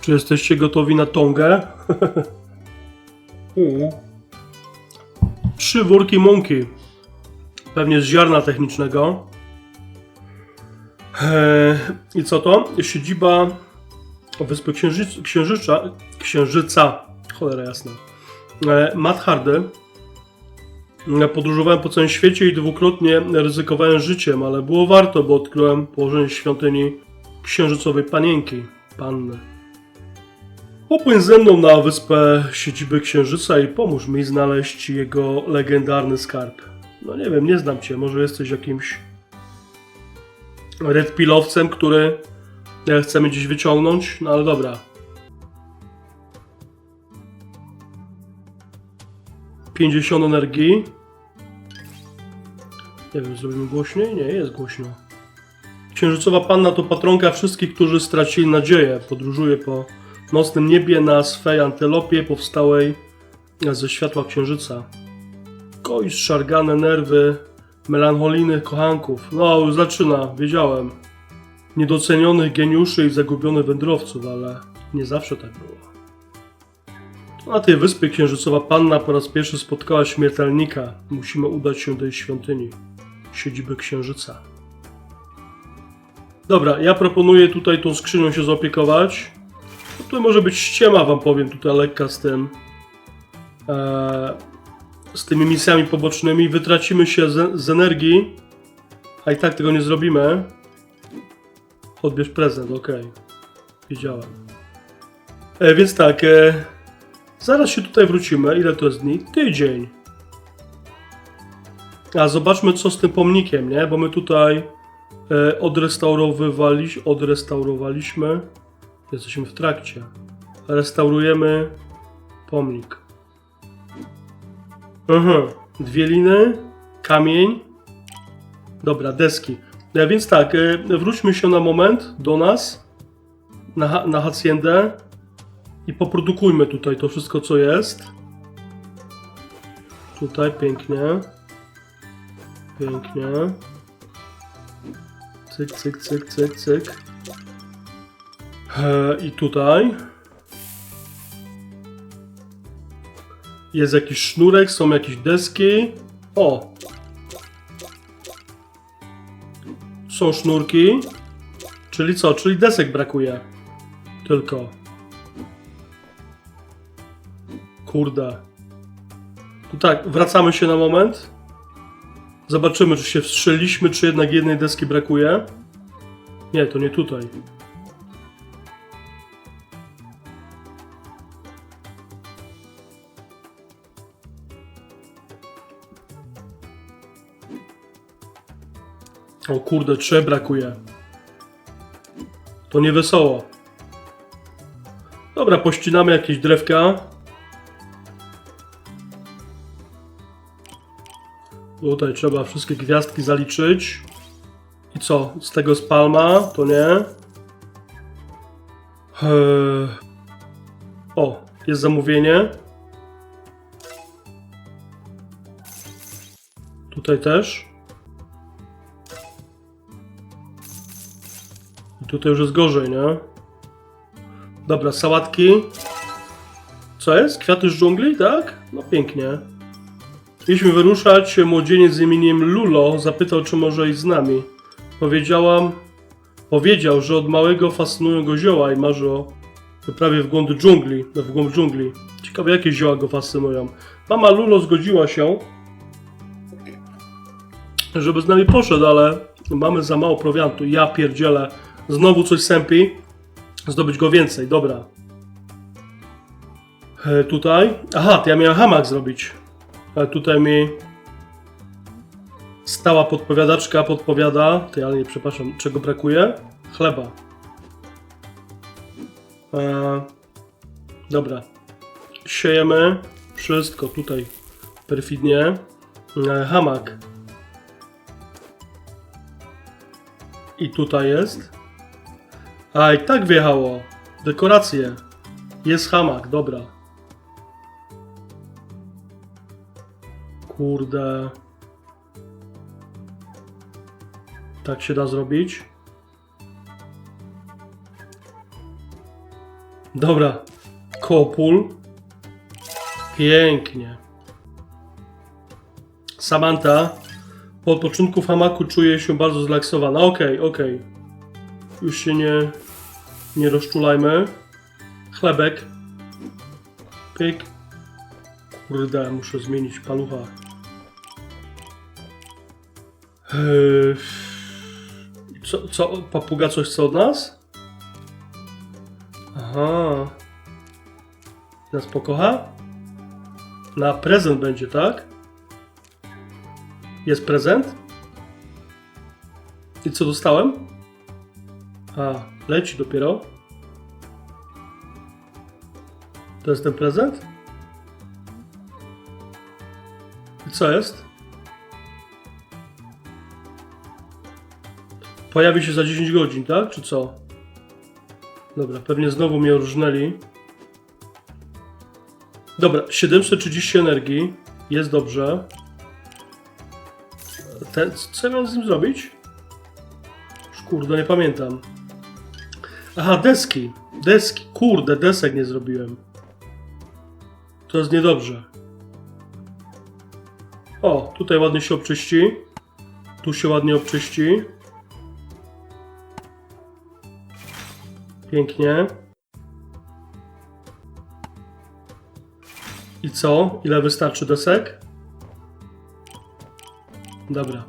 Czy jesteście gotowi na tongę? Trzy worki mąki. Pewnie z ziarna technicznego. Eee, I co to? Siedziba Wyspy Księży- Księżyca. Księżyca. Cholera jasna. E, Matt Hardy. Podróżowałem po całym świecie i dwukrotnie ryzykowałem życiem, ale było warto, bo odkryłem położenie świątyni księżycowej panienki, panny. Popłyń ze mną na wyspę siedziby księżyca i pomóż mi znaleźć jego legendarny skarb. No nie wiem, nie znam cię, może jesteś jakimś red pilowcem, który e, chce mnie gdzieś wyciągnąć, no ale dobra. 50 energii. Nie wiem, zrobimy głośniej? Nie, jest głośno. Księżycowa Panna to patronka wszystkich, którzy stracili nadzieję. Podróżuje po nocnym niebie na swej antylopie powstałej ze światła księżyca. Koi szargane nerwy melancholijnych kochanków. No, już zaczyna, wiedziałem. Niedocenionych geniuszy i zagubionych wędrowców, ale nie zawsze tak było. Na tej wyspie księżycowa panna po raz pierwszy spotkała śmiertelnika. Musimy udać się do jej świątyni, siedziby księżyca. Dobra, ja proponuję tutaj tą skrzynią się zaopiekować. Tutaj może być ściema, wam powiem, tutaj lekka z tym. E, z tymi misjami pobocznymi. Wytracimy się z, z energii, a i tak tego nie zrobimy. Odbierz prezent, ok. Wiedziałem. E, więc tak, e, zaraz się tutaj wrócimy. Ile to jest dni? Tydzień. A zobaczmy co z tym pomnikiem, nie? Bo my tutaj e, odrestaurowaliśmy. Jesteśmy w trakcie. Restaurujemy pomnik. Aha, dwie liny, kamień. Dobra, deski. No, więc tak, e, wróćmy się na moment do nas, na, na haciendę i poprodukujmy tutaj to wszystko, co jest. Tutaj pięknie. Pięknie. Cyk, cyk, cyk, cyk, cyk. E, I tutaj. Jest jakiś sznurek, są jakieś deski. O! Są sznurki. Czyli co? Czyli desek brakuje. Tylko. Kurde. Tu tak, wracamy się na moment. Zobaczymy, czy się wstrzeliśmy, czy jednak jednej deski brakuje. Nie, to nie tutaj. O kurde, trzech brakuje. To nie wesoło. Dobra, pościnamy jakieś drewka. Tutaj trzeba wszystkie gwiazdki zaliczyć. I co? Z tego z palma? To nie. Eee... O, jest zamówienie. Tutaj też. Tutaj już jest gorzej, nie? Dobra, sałatki. Co jest? Kwiaty z dżungli, tak? No pięknie. Mieliśmy wyruszać, młodzieniec z imieniem Lulo zapytał, czy może iść z nami. Powiedziałam, powiedział, że od małego fascynują go zioła i marzy o wyprawie w głąb dżungli, no, w głąb dżungli. Ciekawe, jakie zioła go fascynują. Mama Lulo zgodziła się, żeby z nami poszedł, ale mamy za mało prowiantu. Ja pierdzielę, znowu coś sępi, zdobyć go więcej, dobra. E, tutaj, aha, to ja miałem hamak zrobić. Ale tutaj mi stała podpowiadaczka podpowiada, ty ale nie przepraszam, czego brakuje? Chleba. E, dobra. Siejemy wszystko tutaj perfidnie. E, hamak. I tutaj jest. A i tak wjechało. Dekoracje. Jest hamak, dobra. Kurde. Tak się da zrobić. Dobra. Kopul. Pięknie. Samantha. Po odpoczynku w hamaku czuje się bardzo zrelaksowana. Okej, okej. Już się nie, nie rozczulajmy. Chlebek. Pyk. Kurde, muszę zmienić palucha. Eee, co, co, papuga coś chce od nas? Aha. Nas pokocha? Na prezent będzie, tak? Jest prezent? I co dostałem? A, leci dopiero. To jest ten prezent? I co jest? Pojawi się za 10 godzin, tak? Czy co? Dobra, pewnie znowu mnie różnęli. Dobra, 730 energii. Jest dobrze. Ten, co ja miałem z nim zrobić? Kurde, nie pamiętam. Aha, deski. Deski. Kurde, desek nie zrobiłem. To jest niedobrze. O, tutaj ładnie się obczyści. Tu się ładnie obczyści. Pięknie. I co? Ile wystarczy desek? Dobra.